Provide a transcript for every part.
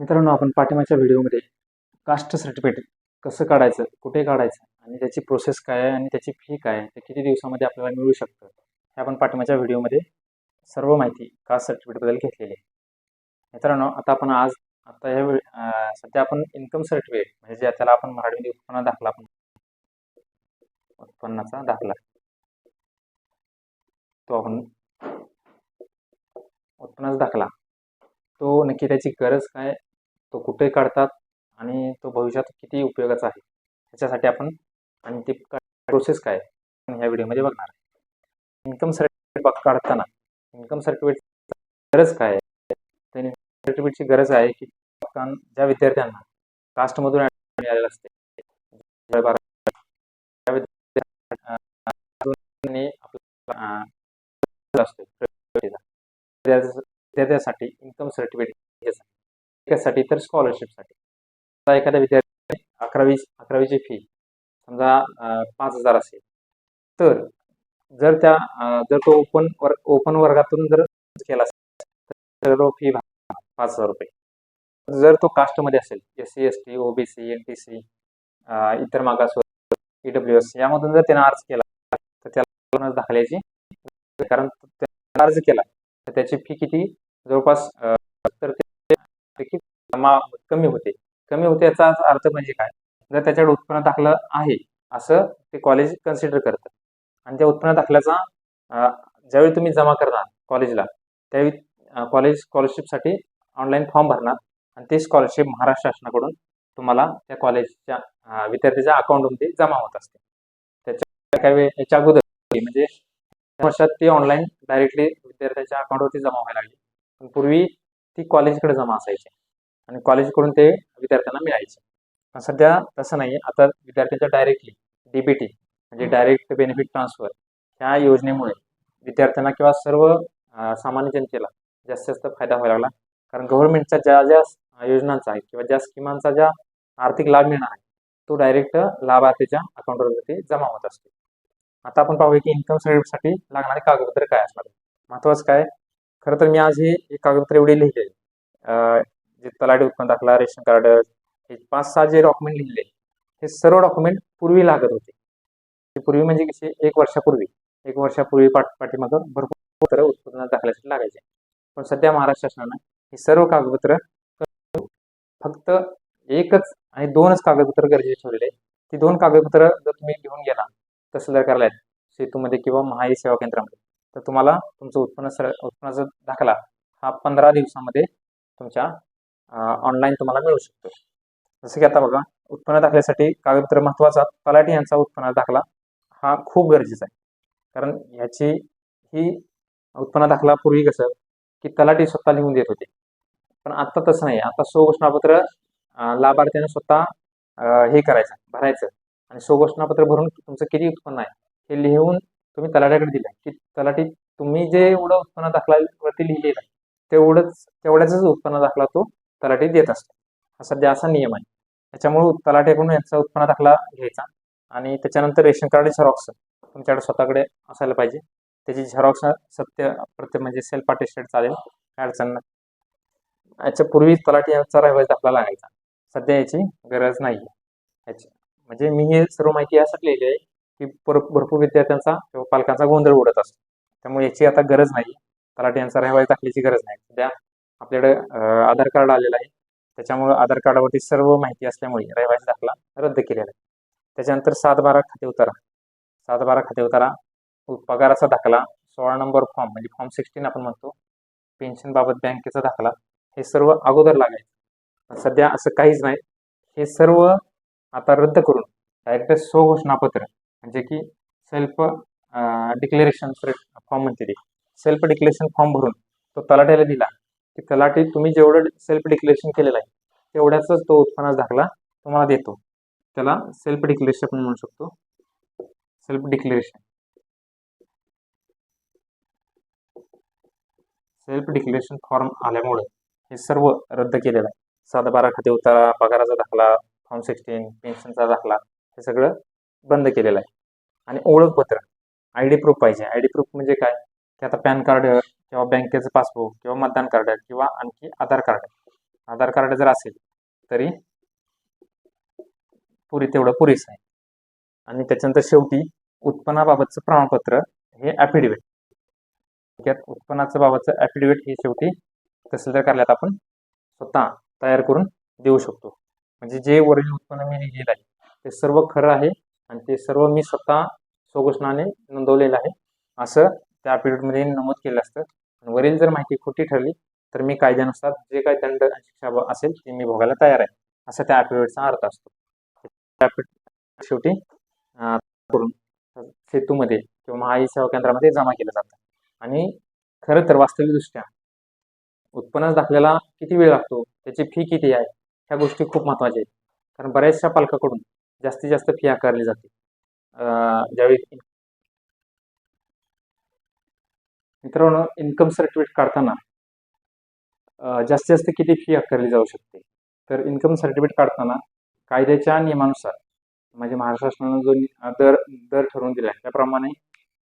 मित्रांनो आपण पाठिंबाच्या व्हिडिओमध्ये कास्ट सर्टिफिकेट कसं काढायचं कुठे काढायचं आणि त्याची प्रोसेस काय आहे आणि त्याची फी काय आहे ते किती दिवसामध्ये आपल्याला मिळू शकतं हे आपण पाठिंबाच्या व्हिडिओमध्ये सर्व माहिती कास्ट सर्टिफिकेटबद्दल घेतलेली आहे. मित्रांनो आता आपण आज आता ह्या वेळी सध्या आपण इन्कम सर्टिफिकेट म्हणजे जे त्याला आपण मराठीमध्ये उत्पन्न दाखला आपण. उत्पन्नाचा दाखला. तो आपण उत्पन्नाचा दाखला. तो नक्की त्याची गरज काय तो कुठे काढतात आणि तो भविष्यात किती उपयोगाचा आहे ह्याच्यासाठी आपण आणि ते प्रोसेस काय ह्या व्हिडिओमध्ये बघणार आहे. इन्कम सर्टिफिकेट काढताना इन्कम सर्टिफिकेट गरज काय आहे? तर सर्टिफिकेटची गरज आहे की ज्या विद्यार्थ्यांना कास्टमधून मिळालेलं असते विद्यार्थ्यासाठी इन्कम सर्टिफिकेट कशासाठी तर स्कॉलरशिपसाठी एखाद्या विद्यार्थी अकरावी अकरावीची फी समजा पाच हजार असेल. तर जर त्या जर तो ओपन वर्ग ओपन वर्गातून जर केला असेल तर तो फी पाच हजार रुपये. जर तो कास्टमध्ये असेल S C S T OBC N T C इतर मागासवर्ग ई डब्ल्यू एस यामधून जर त्यानं अर्ज केला तर त्याला दाखल्याची कारण अर्ज केला तर त्याची फी किती? जवळपास तर ते जमा कमी होते. कमी होते याचा अर्थ म्हणजे काय? जर त्याच्याकडे उत्पन्न दाखला आहे असं ते कॉलेज कन्सिडर करतं. आणि त्या उत्पन्न दाखल्याचा ज्यावेळी तुम्ही जमा करणार कॉलेजला त्यावेळी कॉलेज स्कॉलरशिपसाठी ऑनलाईन फॉर्म भरणार आणि ते स्कॉलरशिप महाराष्ट्र शासनाकडून तुम्हाला त्या कॉलेजच्या विद्यार्थ्याच्या अकाउंटमध्ये जमा होत असते. त्याच्या काही वेळ याच्या अगोदर म्हणजे वर्षात ते ऑनलाईन डायरेक्टली विद्यार्थ्याच्या अकाउंटवरती जमा व्हायला लागली. पण पूर्वी ती कॉलेजकडे जमा असायची. आणि कॉलेजकडून ते विद्यार्थ्यांना मिळायचे. पण सध्या तसं नाही आता विद्यार्थ्यांच्या डायरेक्टली डीबीटी म्हणजे डायरेक्ट बेनिफिट ट्रान्सफर ह्या योजनेमुळे विद्यार्थ्यांना किंवा सर्व सामान्य जनतेला जास्तीत जास्त फायदा व्हायला लागला. कारण गव्हर्नमेंटच्या ज्या ज्या योजनांचा आहे किंवा ज्या स्कीमांचा ज्या आर्थिक लाभ मिळणार आहे तो डायरेक्ट लाभार्थीच्या अकाउंटवरती जमा होत असतो. आता आपण पाहूया की इन्कम सर्टिफिकेटसाठी लागणारे कागदपत्र काय असणार महत्वाचं काय? खरं तर मी आज हे कागदपत्र एवढे लिहिले जे तलाठी उत्पन्न दाखला रेशन कार्ड हे पाच सहा जे डॉक्युमेंट लिहिले हे सर्व डॉक्युमेंट पूर्वी लागत होते. ते पूर्वी म्हणजे कसे एक वर्षापूर्वी एक वर्षापूर्वी पाठ पाठीमागं भरपूर उत्पन्न दाखल्यासाठी लागायचे. पण सध्या महाराष्ट्र शासनानं हे सर्व कागदपत्र फक्त एकच आणि दोनच कागदपत्र गरजेचे ठेवलेले ती दोन कागदपत्र जर तुम्ही घेऊन गेला तहसीलदार कार्यालयात सेतूमध्ये किंवा महाई सेवा केंद्रामध्ये तर तुम्हाला तुमचं उत्पन्न सर उत्पन्नाचा दाखला हा पंधरा दिवसामध्ये तुमच्या ऑनलाईन तुम्हाला मिळू शकतो. जसं की आता बघा उत्पन्न दाखल्यासाठी कागदपत्र महत्त्वाचा तलाठी यांचा उत्पन्न दाखला हा खूप गरजेचा आहे. कारण ह्याची ही उत्पन्न दाखला पूर्वी कसं की तलाठी स्वतः लिहून देत होते. पण आत्ता तसं नाही. आता स्वघोषणापत्र अं, लाभार्थ्याने स्वतः हे करायचं भरायचं. आणि स्वघोषणापत्र भरून तुमचं किती उत्पन्न आहे हे लिहून तुम्ही तलाठ्याकडे दिलं की तलाठी तुम्ही जे एवढं उत्पन्न दाखल्यावरती लिहिलेलं आहे तेवढंच तेवढ्याच उत्पन्न दाखला तो तलाठी देत असतो. हा सध्या असा नियम आहे. त्याच्यामुळे तलाठ्याकडून यांचा उत्पन्न दाखला घ्यायचा. आणि त्याच्यानंतर रेशन कार्ड झेरॉक्स तुमच्याकडे स्वतःकडे असायला पाहिजे. त्याची झेरॉक्स सत्य प्रत्येक म्हणजे सेल्फ अटेस्टेड चालेल. काय अडचण नाही. याच्या पूर्वी तलाठी यांचा रहिवासी दाखला लागायचा. सध्या याची गरज नाही याची म्हणजे मी हे सर्व माहिती यासाठी लिहिली आहे की भरपूर विद्यार्थ्यांचा किंवा पालकांचा गोंधळ उडत असतो. त्यामुळे याची आता गरज नाही तलाठी यांचा रहिवासी दाखल्याची गरज नाही. सध्या आपल्याकडे आधार कार्ड आलेलं आहे. त्याच्यामुळे आधार कार्डावरती सर्व माहिती असल्यामुळे रहिवासी दाखला रद्द केलेला आहे. त्याच्यानंतर सात बारा खाते उतारा. सात बारा खाते उतारा. पगाराचा दाखला सोळा नंबर फॉर्म म्हणजे फॉर्म सिक्स्टीन आपण म्हणतो पेन्शनबाबत बँकेचा दाखला हे सर्व अगोदर लागायचं. सध्या असं काहीच नाही. हे सर्व आता रद्द करून डायरेक्ट स्वघोषणापत्र म्हणजे की सेल्फ डिक्लेरेशन फॉर्म म्हणते ते. सेल्फ डिक्लेरेशन फॉर्म भरून तो तलाट्याला दिला. की तलाठी तुम्ही जेवढं सेल्फ डिक्लेरेशन केलेलं आहे तेवढ्याच तो उत्पन्नाचा दाखला तुम्हाला देतो. त्याला सेल्फ डिक्लेरेशन आपण म्हणू शकतो. Self declaration self declaration form आल्यामुळे हे सर्व रद्द केलेलं आहे. साधा बारा खाते उतारा पगाराचा दाखला फॉर्म सिक्स्टीन पेन्शनचा दाखला हे सगळं बंद केलेलं आहे. आणि ओळखपत्र आय डी प्रूफ पाहिजे. आय डी प्रूफ म्हणजे काय? की आता पॅन कार्ड किंवा बँकेचं पासबुक किंवा मतदान कार्ड किंवा आणखी आधार कार्ड. आधार कार्ड जर असेल तरी पुरी तेवढं पुरेसं आहे. आणि त्याच्यानंतर शेवटी उत्पन्नाबाबतचं प्रमाणपत्र हे ॲफिडेविट थोडक्यात उत्पन्नाचं बाबतचं ॲफिडेविट हे शेवटी तहसीलदार कार्यालयात आपण स्वतः तयार करून देऊ शकतो. म्हणजे जे वरील उत्पन्न मी लिहिलेलं आहे ते सर्व खरं आहे आणि ते सर्व मी स्वतः स्वघोषणाने नोंदवलेलं आहे. असं त्या ॲफिडेविटमध्ये नमूद केलं असतं. पण वरील जर माहिती खोटी ठरली तर मी कायद्यानुसार जे काही दंड शिक्षा असेल ते मी भोगायला तयार आहे. असा त्या ॲफिडेविटचा अर्थ असतो. त्या शेवटी करून सेतूमध्ये किंवा महाई सेवा केंद्रामध्ये जमा केलं जातं. आणि खरं तर वास्तविकदृष्ट्या उत्पन्न दाखल्याला किती वेळ लागतो त्याची फी किती आहे ह्या गोष्टी खूप महत्त्वाच्या आहेत. कारण बऱ्याचशा पालकाकडून जास्तीत जास्त फी आकारली जाते. ज्यावेळी मित्रांनो इन्कम सर्टिफिकेट काढताना जास्तीत जास्त किती फी आकारली जाऊ शकते? तर इन्कम सर्टिफिकेट काढताना कायद्याच्या नियमानुसार म्हणजे महाराष्ट्र शासनानं जो दर दर ठरवून दिला आहे त्याप्रमाणे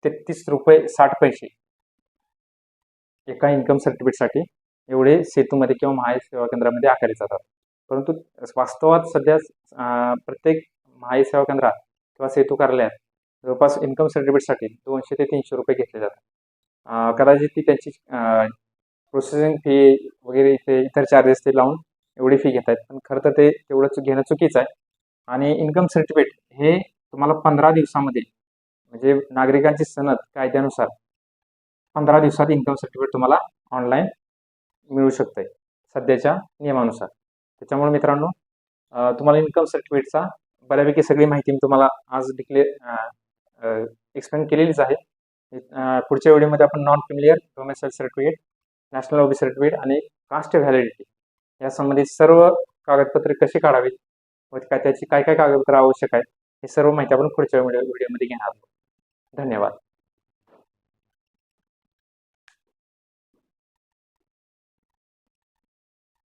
तेहतीस रुपये साठ पैसे एका इन्कम सर्टिफिकेटसाठी एवढे सेतूमध्ये किंवा महाई सेवा केंद्रामध्ये आकारले जातात. परंतु वास्तवात सध्या प्रत्येक महाई सेवा केंद्रात किंवा सेतू कार्यालयात जवळपास इन्कम सर्टिफिकेटसाठी दोनशे ते तीनशे रुपये घेतले जातात. कदाचित ती त्यांची प्रोसेसिंग फी वगैरे इथे इतर चार्जेस ते लावून एवढी फी घेत आहेत. पण खरं तर ते तेवढं घेणं चुकीचं आहे. आणि इन्कम सर्टिफिकेट हे तुम्हाला पंधरा दिवसामध्ये म्हणजे नागरिकांची सनद कायद्यानुसार पंधरा दिवसात इन्कम सर्टिफिकेट तुम्हाला ऑनलाईन मिळू शकतंय सध्याच्या नियमानुसार. त्याच्यामुळे मित्रांनो तुम्हाला इन्कम सर्टिफिकेटचा बऱ्यापैकी सगळी माहिती मी तुम्हाला आज डिक्लेअर एक्सप्लेन केलेलीच आहे. पुढच्या व्हिडिओमध्ये आपण non familiar domicile certificate national office certificate आणि कास्ट व्हॅलिडिटी या संबंधित सर्व कागदपत्रे कशी काढावीत? व काय त्याची काय काय कागदपत्र आवश्यक आहेत? हे सर्व माहिती आपण पुढच्या व्हिडिओ व्हिडिओमध्ये घेणार आहोत. धन्यवाद.